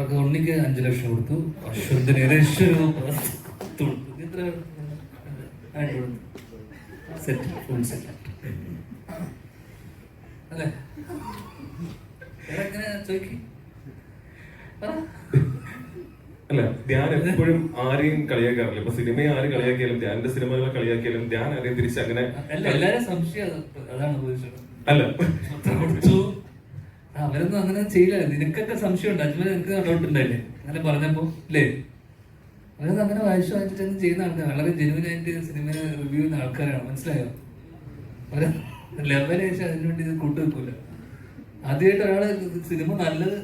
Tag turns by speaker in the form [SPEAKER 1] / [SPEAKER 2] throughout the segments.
[SPEAKER 1] അവർക്ക് ഉണ്ണിക്ക് അഞ്ചു ലക്ഷം കൊടുത്തു. അശ്വന്തിന് ലക്ഷം രൂപ കൊടുത്തു. ഇത്ര ആയിട്ട് സെറ്റ് ഫുൾ സെറ്റ് അല്ലേ?
[SPEAKER 2] ധ്യാൻ എപ്പോഴും ആരെയും കളിയാക്കാറില്ല. ഇപ്പൊ സിനിമയെ ആര് കളിയാക്കിയാലും ധ്യാനിന്റെ സിനിമകളെ കളിയാക്കിയാലും ധ്യാൻ ആരെയും തിരിച്ച് അങ്ങനെ
[SPEAKER 1] അല്ല എല്ലാരും സംശയം അതാണ്
[SPEAKER 2] അല്ല.
[SPEAKER 1] അവരൊന്നും അങ്ങനെ ചെയ്യില്ല. നിനക്കൊക്കെ സംശയമുണ്ട്. അജ്മൽ നിനക്ക് ഡൗട്ട് ഉണ്ടായില്ലേ അങ്ങനെ പറഞ്ഞപ്പോ അല്ലേ അവരൊന്നും അങ്ങനെ വായിച്ചു വായിച്ചിട്ട് ചെയ്യുന്ന ആൾക്കാർ വളരെ ജെനുവിൻ ആയിട്ട് സിനിമ റിവ്യൂ ചെയ്യുന്ന ആൾക്കാരാണ്. മനസ്സിലായോ? അവർ ലെവലേശം അതിനു വേണ്ടി ഇത് കൂട്ടു വെക്കൂല ആദ്യമായിട്ട് ഒരാൾ സിനിമ നല്ലത്.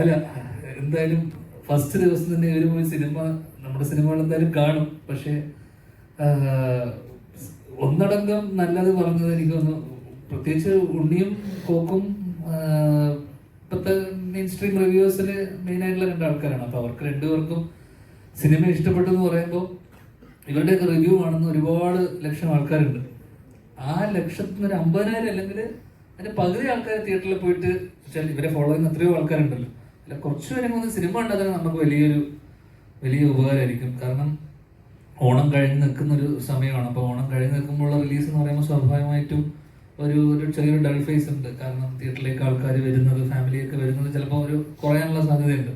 [SPEAKER 1] അല്ല എന്തായാലും ഫസ്റ്റ് ദിവസം തന്നെ ഒരു സിനിമ നമ്മുടെ സിനിമകൾ എന്തായാലും കാണും. പക്ഷെ ഒന്നടങ്കം നല്ലത് പറഞ്ഞത് എനിക്ക് തോന്നുന്നു പ്രത്യേകിച്ച് ഉണ്ണിയും കോക്കും ഇപ്പത്തെ മെയിൻ സ്ട്രീം മെയിൻ ആയിട്ടുള്ള രണ്ട് ആൾക്കാരാണ്. അപ്പൊ അവർക്ക് രണ്ടുപേർക്കും സിനിമ ഇഷ്ടപ്പെട്ടു എന്ന് പറയുമ്പോൾ ഇവരുടെയൊക്കെ റിവ്യൂ കാണുന്ന ഒരുപാട് ലക്ഷം ആൾക്കാരുണ്ട്. ആ ലക്ഷത്തിന് ഒരു അമ്പതിനായിരം അല്ലെങ്കിൽ അതിന്റെ പകുതി ആൾക്കാർ തിയേറ്ററിൽ പോയിട്ട് വെച്ചാൽ ഇവരെ ഫോളോ ചെയ്യുന്ന എത്രയോ ആൾക്കാരുണ്ടല്ലോ. അല്ല കുറച്ച് പേരും സിനിമ ഉണ്ടാക്കാൻ നമുക്ക് വലിയൊരു വലിയ ഉപകാരമായിരിക്കും. കാരണം ഓണം കഴിഞ്ഞ് നിൽക്കുന്ന ഒരു സമയമാണ്. അപ്പോൾ ഓണം കഴിഞ്ഞ് നിൽക്കുമ്പോഴുള്ള റിലീസ് എന്ന് പറയുമ്പോൾ സ്വാഭാവികമായിട്ടും ഒരു ഒരു ചെറിയൊരു ഡൾ ഫേസ് ഉണ്ട്. കാരണം തിയേറ്ററിലേക്ക് ആൾക്കാർ വരുന്നത് ഫാമിലിയൊക്കെ വരുന്നത് ചിലപ്പോൾ ഒരു കുറയാനുള്ള സാധ്യതയുണ്ട്.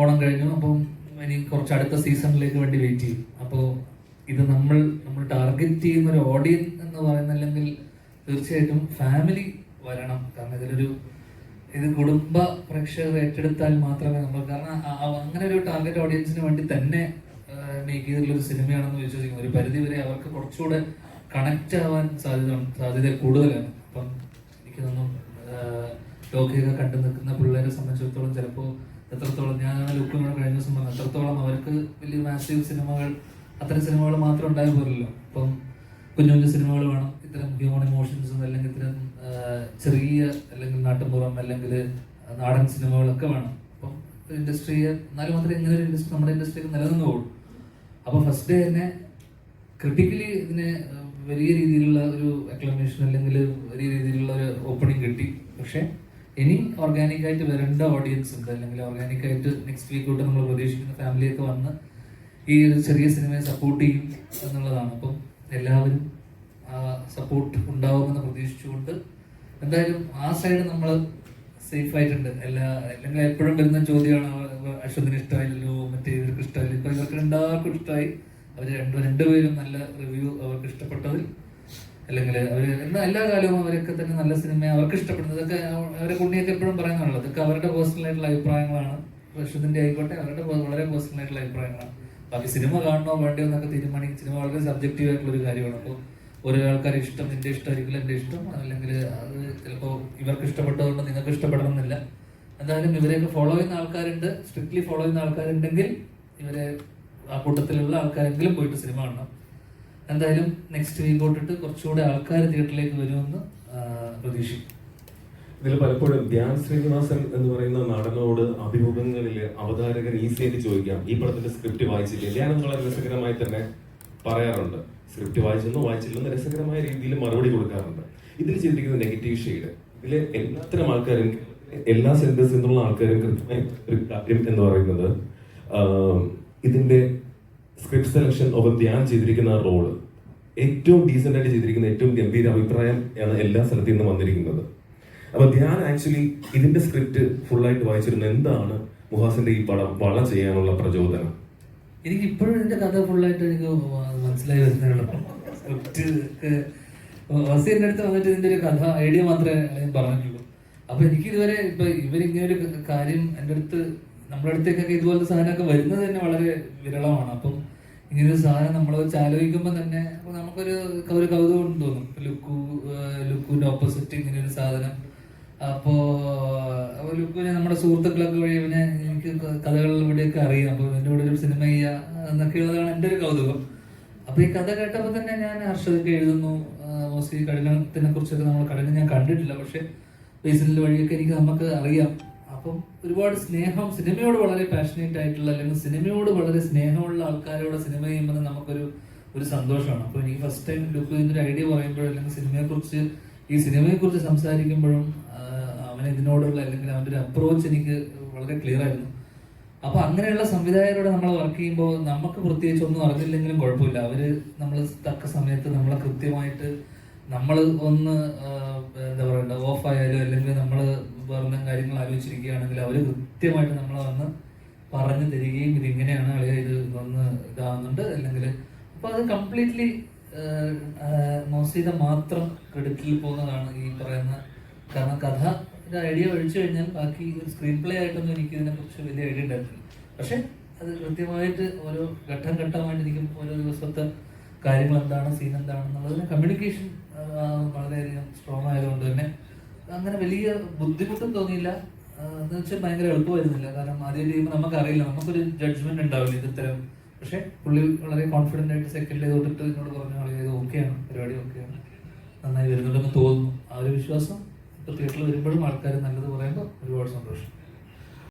[SPEAKER 1] ഓണം കഴിഞ്ഞു അപ്പം ഇനി കുറച്ച് അടുത്ത സീസണിലേക്ക് വേണ്ടി വെയിറ്റ് ചെയ്യും. അപ്പോൾ ഇത് നമ്മൾ നമ്മൾ ടാർഗറ്റ് ചെയ്യുന്ന ഒരു ഓഡിയൻസ് എന്ന് പറയുന്നില്ലെങ്കിൽ തീർച്ചയായിട്ടും ഫാമിലി വരണം. കാരണം ഇതിലൊരു ഇത് കുടുംബ പ്രേക്ഷകർ ഏറ്റെടുത്താൽ മാത്രമേ നമ്മൾ കാരണം അങ്ങനെ ഒരു ടാർഗറ്റ് ഓഡിയൻസിന് വേണ്ടി തന്നെ മേക്ക് ചെയ്തിട്ടുള്ള ഒരു സിനിമയാണെന്ന് വിശ്വസിക്കുന്നു. ഒരു പരിധി വരെ അവർക്ക് കുറച്ചുകൂടെ കണക്ട് ആവാൻ സാധ്യത സാധ്യത കൂടുതലാണ്. അപ്പം എനിക്ക് തോന്നുന്നു ലോകയൊക്കെ കണ്ടു നിൽക്കുന്ന പിള്ളേരെ സംബന്ധിച്ചിടത്തോളം ചിലപ്പോൾ എത്രത്തോളം ഞാൻ ലുക്കും കൂടെ കഴിഞ്ഞ ദിവസം പറഞ്ഞു എത്രത്തോളം അവർക്ക് വലിയ മാസീവ് സിനിമകൾ അത്തരം സിനിമകൾ മാത്രം ഉണ്ടായി പോരല്ലോ. അപ്പം കുഞ്ഞു കുഞ്ഞു സിനിമകൾ വേണം. ഇത്തരം ഹ്യൂമൺ ഇമോഷൻസും അല്ലെങ്കിൽ ഇത്തരം ചെറിയ അല്ലെങ്കിൽ നാട്ടുപുറം അല്ലെങ്കിൽ നാടൻ സിനിമകളൊക്കെ വേണം. അപ്പം ഇൻഡസ്ട്രിയെ എന്നാലും മാത്രമേ ഇങ്ങനെ ഒരു ഇൻഡസ്ട്രി നമ്മുടെ ഇൻഡസ്ട്രിക്ക് നിലനിന്ന് പോകുള്ളൂ അപ്പോൾ ഫസ്റ്റ് ഡേ തന്നെ ക്രിട്ടിക്കലി ഇതിന് വലിയ രീതിയിലുള്ള ഒരു അക്ലമേഷൻ അല്ലെങ്കിൽ വലിയ രീതിയിലുള്ള ഒരു ഓപ്പണിംഗ് കിട്ടി. പക്ഷേ ഇനി ഓർഗാനിക് ആയിട്ട് വരേണ്ട ഓഡിയൻസ് ഉണ്ട്. അല്ലെങ്കിൽ ഓർഗാനിക് ആയിട്ട് നെക്സ്റ്റ് വീക്ക് തൊട്ട് നമ്മൾ പ്രതീക്ഷിക്കുന്ന ഫാമിലിയൊക്കെ വന്ന് ഈ ഒരു ചെറിയ സിനിമയെ സപ്പോർട്ട് ചെയ്യും എന്നുള്ളതാണ്. അപ്പം എല്ലാവരും സപ്പോർട്ട് ഉണ്ടാവുമെന്ന് പ്രതീക്ഷിച്ചുകൊണ്ട് എന്തായാലും ആ സൈഡ് നമ്മൾ സേഫ് ആയിട്ടുണ്ട്. എല്ലാ അല്ലെങ്കിൽ എപ്പോഴും വരുന്ന ചോദ്യമാണ് അശ്വതിന് ഇഷ്ടമായില്ലല്ലോ മറ്റേ രണ്ടാർക്കും ഇഷ്ടമായി അവർ രണ്ടു രണ്ടുപേരും നല്ല റിവ്യൂ അവർക്ക് ഇഷ്ടപ്പെട്ടതിൽ. അല്ലെങ്കിൽ അവർ എന്നാൽ എല്ലാ കാലവും അവരൊക്കെ തന്നെ നല്ല സിനിമ അവർക്ക് ഇഷ്ടപ്പെടുന്നത്. ഇതൊക്കെ അവരെ കുണ്ണിയൊക്കെ എപ്പോഴും പറയുന്നുള്ളൂ ഇതൊക്കെ അവരുടെ പേഴ്സണൽ ആയിട്ടുള്ള അഭിപ്രായങ്ങളാണ്. അശ്വതിന്റെ ആയിക്കോട്ടെ അവരുടെ വളരെ പേഴ്സണൽ ആയിട്ടുള്ള അഭിപ്രായങ്ങളാണ്. ബാക്കി സിനിമ കാണണോ വേണ്ടോ എന്നൊക്കെ തീരുമാനിക്കും സിനിമ വളരെ സബ്ജക്റ്റീവ് ആയിട്ടുള്ള ഒരു കാര്യമാണ് അപ്പോൾ ഓരോ ആൾക്കാരെ ഇഷ്ടം നിന്റെ ഇഷ്ടമായിരിക്കില്ല എന്റെ ഇഷ്ടം. അല്ലെങ്കിൽ അത് ചിലപ്പോൾ ഇവർക്ക് ഇഷ്ടപ്പെട്ടതുകൊണ്ട് നിങ്ങൾക്ക് ഇഷ്ടപ്പെടണമെന്നില്ല. എന്തായാലും ഇവരെയൊക്കെ ഫോളോ ചെയ്യുന്ന ആൾക്കാരുണ്ട്. സ്ട്രിക്ട്ലി ഫോളോ ചെയ്യുന്ന ആൾക്കാരുണ്ടെങ്കിൽ ഇവരെ ആ കൂട്ടത്തിലുള്ള ആൾക്കാരെങ്കിലും പോയിട്ട് സിനിമ കാണണം. എന്തായാലും നെക്സ്റ്റ് വീക്ക് തൊട്ടിട്ട് കുറച്ചുകൂടെ ആൾക്കാർ തിയേറ്ററിലേക്ക് വരുമെന്ന് പ്രതീക്ഷിക്കും
[SPEAKER 2] ഇതിൽ പലപ്പോഴും ധ്യാൻ ശ്രീനിവാസൻ എന്ന് പറയുന്ന നടനോട് അഭിമുഖങ്ങളിൽ അവതാരകൻ ഈസിയായിട്ട് ചോദിക്കാം. ഈ പടത്തിന്റെ സ്ക്രിപ്റ്റ് വായിച്ചില്ലേ? ഞാൻ വളരെ രസകരമായി തന്നെ പറയാറുണ്ട്. സ്ക്രിപ്റ്റ് വായിച്ചെന്നോ വായിച്ചില്ലെന്ന് രസകരമായ രീതിയിൽ മറുപടി കൊടുക്കാറുണ്ട്. ഇതിൽ ചെയ്തിരിക്കുന്ന നെഗറ്റീവ് ഷെയ്ഡ് ഇതിൽ എല്ലാത്തരം ആൾക്കാരും എല്ലാ സെന്റേഴ്സിൽ നിന്നുള്ള ആൾക്കാരും കൃത്യമായി ഒരു എന്ന് പറയുന്നത് ആം, ഇതിന്റെ സ്ക്രിപ്റ്റ് സെലക്ഷൻ ഒപ്പം ധ്യാൻ ചെയ്തിരിക്കുന്ന റോൾ ഏറ്റവും ഡീസെന്റ് ആയിട്ട് ചെയ്തിരിക്കുന്ന ഏറ്റവും ഗംഭീര അഭിപ്രായം ആണ് എല്ലാ സ്ഥലത്തു നിന്നും വന്നിരിക്കുന്നത്. അപ്പൊ ധ്യാൻ ആക്ച്വലി ഇതിന്റെ സ്ക്രിപ്റ്റ് ഫുള്ളായിട്ട് വായിച്ചിരുന്ന എന്താണ് മുഹാസിന്റെ ഈ പടം വള ചെയ്യാനുള്ള പ്രചോദനം?
[SPEAKER 1] എനിക്ക് ഇപ്പോഴും എന്റെ കഥ ഫുള്ളായിട്ട് എനിക്ക് മനസ്സിലായി വരുന്നതാണ് സ്ക്രിപ്റ്റ് അടുത്ത് വന്നിട്ട് ഇതിന്റെ ഒരു കഥ ഐഡിയ മാത്രമേ പറഞ്ഞിട്ടുള്ളൂ അപ്പൊ എനിക്ക് ഇതുവരെ ഇപ്പൊ ഇവരിങ്ങനെ ഒരു കാര്യം എന്റെ അടുത്ത് നമ്മുടെ അടുത്തേക്കൊക്കെ ഇതുപോലത്തെ സാധനമൊക്കെ വരുന്നത് തന്നെ വളരെ വിരളമാണ്. അപ്പം ഒരു സാധനം നമ്മൾ ആലോചിക്കുമ്പോൾ തന്നെ നമുക്കൊരു ഒരു കൗതുകം തോന്നും. ലുക്കു ലുക്കുവിന്റെ ഓപ്പോസിറ്റ് ഇങ്ങനെ ഒരു സാധനം. അപ്പോൾ അപ്പൊ ലുക്കുവിനെ നമ്മുടെ സുഹൃത്തുക്കളൊക്കെ വഴി പിന്നെ എനിക്ക് കഥകളിലൂടെയൊക്കെ അറിയാം. അപ്പോൾ എന്റെ കൂടെ ഒരു സിനിമ ചെയ്യുക എന്നൊക്കെയുള്ളതാണ് എന്റെ ഒരു കൗതുകം. അപ്പോൾ ഈ കഥ കേട്ടപ്പോൾ തന്നെ ഞാൻ ഹർഷതൊക്കെ എഴുതുന്നു. മോസ്റ്റ്ലി കഠിനത്തിനെ കുറിച്ചൊക്കെ നമ്മൾ കഠിനം ഞാൻ കണ്ടിട്ടില്ല. പക്ഷേ ബേസിനിൽ വഴിയൊക്കെ എനിക്ക് നമുക്ക് അറിയാം. അപ്പം ഒരുപാട് സ്നേഹം സിനിമയോട് വളരെ പാഷനേറ്റ് ആയിട്ടുള്ള അല്ലെങ്കിൽ സിനിമയോട് വളരെ സ്നേഹമുള്ള ആൾക്കാരോട് സിനിമ ചെയ്യുമ്പോൾ നമുക്കൊരു ഒരു സന്തോഷമാണ്. അപ്പോൾ എനിക്ക് ഫസ്റ്റ് ടൈം ലുക്ക് ചെയ്യുന്ന ഒരു ഐഡിയ പറയുമ്പോഴും അല്ലെങ്കിൽ സിനിമയെ കുറിച്ച് ഈ സിനിമയെക്കുറിച്ച് സംസാരിക്കുമ്പോഴും അവൻ ഇതിനോടുള്ള അല്ലെങ്കിൽ അവന്റെ ഒരു അപ്രോച്ച് എനിക്ക് വളരെ ക്ലിയർ ആയിരുന്നു. അപ്പൊ അങ്ങനെയുള്ള സംവിധായകരോട് നമ്മൾ വർക്ക് ചെയ്യുമ്പോൾ നമുക്ക് പ്രത്യേകിച്ച് ഒന്നും അറിഞ്ഞില്ലെങ്കിലും കുഴപ്പമില്ല. അവർ നമ്മൾ തക്ക സമയത്ത് നമ്മളെ കൃത്യമായിട്ട് നമ്മൾ ഒന്ന് എന്താ പറയണ്ട ഓഫ് ആയാലും അല്ലെങ്കിൽ നമ്മൾ പറഞ്ഞ കാര്യങ്ങൾ ആലോചിച്ചിരിക്കുകയാണെങ്കിൽ അവർ കൃത്യമായിട്ട് നമ്മളെ വന്ന് പറഞ്ഞു തരികയും ഇതിങ്ങനെയാണ് അളിയ ഇത് വന്ന് ഇതാകുന്നുണ്ട് അല്ലെങ്കിൽ അപ്പൊ അത് കംപ്ലീറ്റ്ലി മോസീത മാത്രം ക്രെഡിറ്റിൽ പോകുന്നതാണ് ഈ പറയുന്ന കാരണം കഥ ഐഡിയ ഒഴിച്ചു കഴിഞ്ഞാൽ ബാക്കി സ്ക്രീൻ പ്ലേ ആയിട്ടൊന്നും എനിക്ക് ഇതിനെ കുറിച്ച് വലിയ ഐഡിയ ഉണ്ടായിരുന്നില്ല. പക്ഷെ അത് കൃത്യമായിട്ട് ഓരോ ഘട്ടം ഘട്ടമായിട്ട് എനിക്ക് ഓരോ ദിവസത്തെ കാര്യങ്ങൾ എന്താണ് സീൻ എന്താണെന്നുള്ളതിന് കമ്മ്യൂണിക്കേഷൻ വളരെയധികം സ്ട്രോങ് ആയതുകൊണ്ട് തന്നെ അങ്ങനെ വലിയ ബുദ്ധിമുട്ടും തോന്നിയില്ല. എന്ന് വെച്ചാൽ ഭയങ്കര എളുപ്പമായിരുന്നില്ല. കാരണം ആദ്യം ചെയ്യുമ്പോൾ നമുക്കറിയില്ല. നമുക്കൊരു ജഡ്ജ്മെന്റ് ഉണ്ടാവില്ല ഇത് ഇത്തരം. പക്ഷെ പുള്ളി വളരെ കോൺഫിഡന്റ് ആയിട്ട് സെക്കൻഡ് തൊട്ടിട്ട് എന്നോട് പറഞ്ഞു ഇത് ഓക്കെയാണ് പരിപാടി ഓക്കെയാണ് നന്നായി വരുന്നുണ്ടെന്ന് തോന്നുന്നു. ആ ഒരു വിശ്വാസം ഇപ്പൊ തിയേറ്ററിൽ വരുമ്പോഴും ആൾക്കാർ നല്ലത് പറയുമ്പോൾ ഒരുപാട് സന്തോഷം.